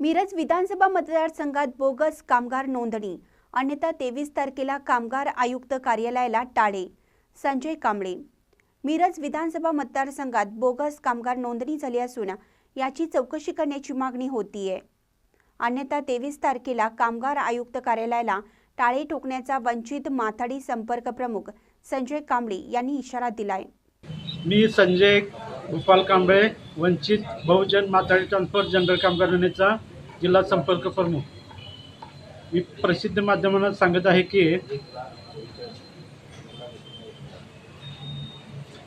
मिरज विधानसभा मतदारसंघात बोगस कामगार नोंदणी. अन्यथा तेवीस तारखेला कामगार आयुक्त कार्यालयाला टाळे. संजय कांबळे. मिरज विधानसभा मतदारसंघात बोगस कामगार नोंदणी झाली असून याची चौकशी करण्याची मागणी होतीये. अन्यथा तेवीस तारखेला कामगार आयुक्त कार्यालयाला टाळे ठोकण्याचा वंचित माथाडी संपर्क प्रमुख संजय कांबळे यांनी इशारा दिलाय. मी संजय गोपाल कांबळे वंचित बहुजन माथाडी ट्रान्सफर जनरल कामगार योजनेचा जिल्हा संपर्क प्रमुख. मी प्रसिद्ध माध्यमांना सांगत आहे की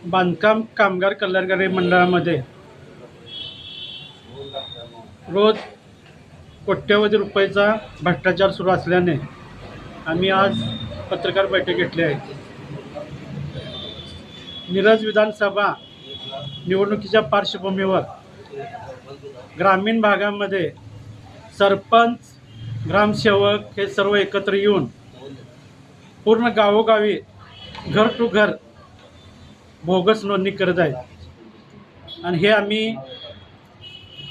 बांधकाम कामगार कल्याणकारी मंडळामध्ये रोज कोट्यवधी रुपयाचा भ्रष्टाचार सुरू असल्याने आम्ही आज पत्रकार बैठक घेतली आहे. मिरज विधानसभा निवडणुकीच्या पार्श्वभूमीवर ग्रामीण भागामध्ये सरपंच ग्रामसेवक हे सर्व एकत्र येऊन पूर्ण गावोगावी घर टू घर बोगस नोंदणी करत आहेत. आणि हे आम्ही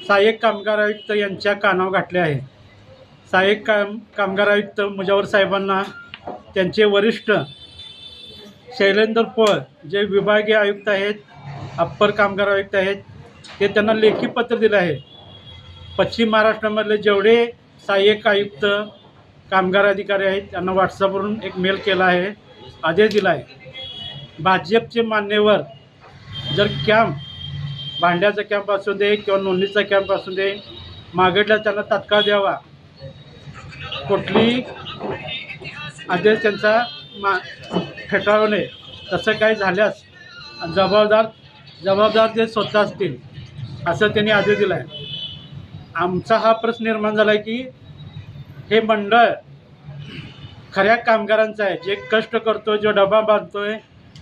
सहाय्यक कामगार आयुक्त यांच्या कानावर घातले आहे. सहाय्यक काम कामगार आयुक्त मुजावर साहेबांना त्यांचे वरिष्ठ शैलेंद्र पळ जे विभागीय आयुक्त आहेत अप्पर कामगार आयुक्त आहेत ते त्यांना लेखी पत्र दिलं आहे. पश्चिम महाराष्ट्रामधले जेवढे सहाय्यक आयुक्त कामगार अधिकारी आहेत त्यांना व्हॉट्सअपवरून एक मेल केला आहे आदेश दिला आहे. भाजपचे मान्यवर जर कॅम्प भांड्याचा कॅम्प असू दे किंवा नोंदणीचा कॅम्प असू दे मागितला त्यांना तात्काळ द्यावा. कुठली आदेश त्यांचा मा फेटाळवणे तसं काही झाल्यास जबाबदार जबाबदार ते स्वतः असतील असं त्यांनी आदेश दिला आहे. आमचा हा प्रश्न निर्माण झाला आहे की हे मंडळ खऱ्या कामगारांचं आहे. जे कष्ट करतो जो डबा बांधतोय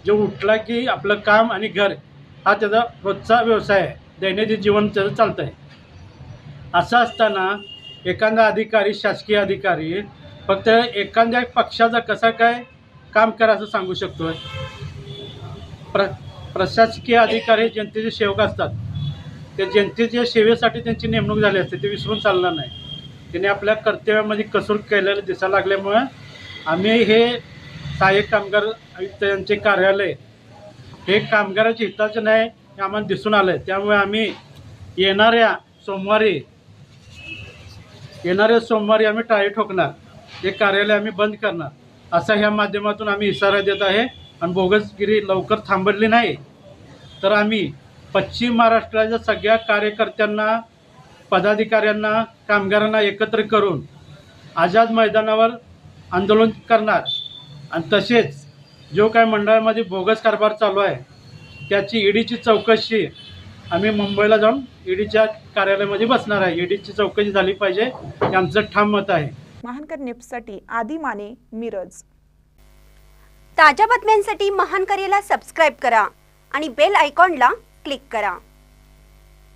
जो उठला की आपलं काम आणि घर हा त्याचा रोजचा व्यवसाय आहे. दैनंदिन जीवन त्याचं चालतं आहे असं असताना एखादा अधिकारी शासकीय अधिकारी फक्त एखाद्या पक्षाचा कसा काय काम करा असं सांगू शकतो प्र प्रशासकीय अधिकारी जनतेचे सेवक असतात. ते जनतेच्या सेवेसाठी त्यांची नेमणूक झाली असते ते विसरून चालणार नाही. त्यांनी आपल्या कर्तव्यामध्ये कसूर केलेलं दिसायला लागल्यामुळं आम्ही हे सहाय्यक कामगार आयुक्त यांचे कार्यालय हे कामगाराच्या हिताचं नाही हे आम्हाला दिसून आलं आहे त्यामुळे आम्ही येणाऱ्या सोमवारी येणाऱ्या सोमवारी आम्ही टाळी ठोकणार. हे कार्यालय आम्ही बंद करणार. असा ह्या माध्यमातून आम्ही इशारा देत आहे. आणि बोगसगिरी लवकर थांबवली नाही तर आम्ही पश्चिम महाराष्ट्राच्या सगळ्या कार्यकर्त्यांना पदाधिकाऱ्यांना कामगारांना एकत्र करून आझाद मैदानावर आंदोलन करणार. आणि तसेच जो काय मंडळामध्ये बोगस कारभार चालू आहे त्याची ईडीची चौकशी आम्ही मुंबईला जाऊन ईडीच्या कार्यालयामध्ये बसणार आहे. ईडीची चौकशी झाली पाहिजे हे आमचं ठाम मत आहे. महानकर न्यूजसाठी आदी माने मिरज. ताज्या बातम्यांसाठी महान करेला सबस्क्राईब करा आणि बेल आयकॉनला क्लिक करा.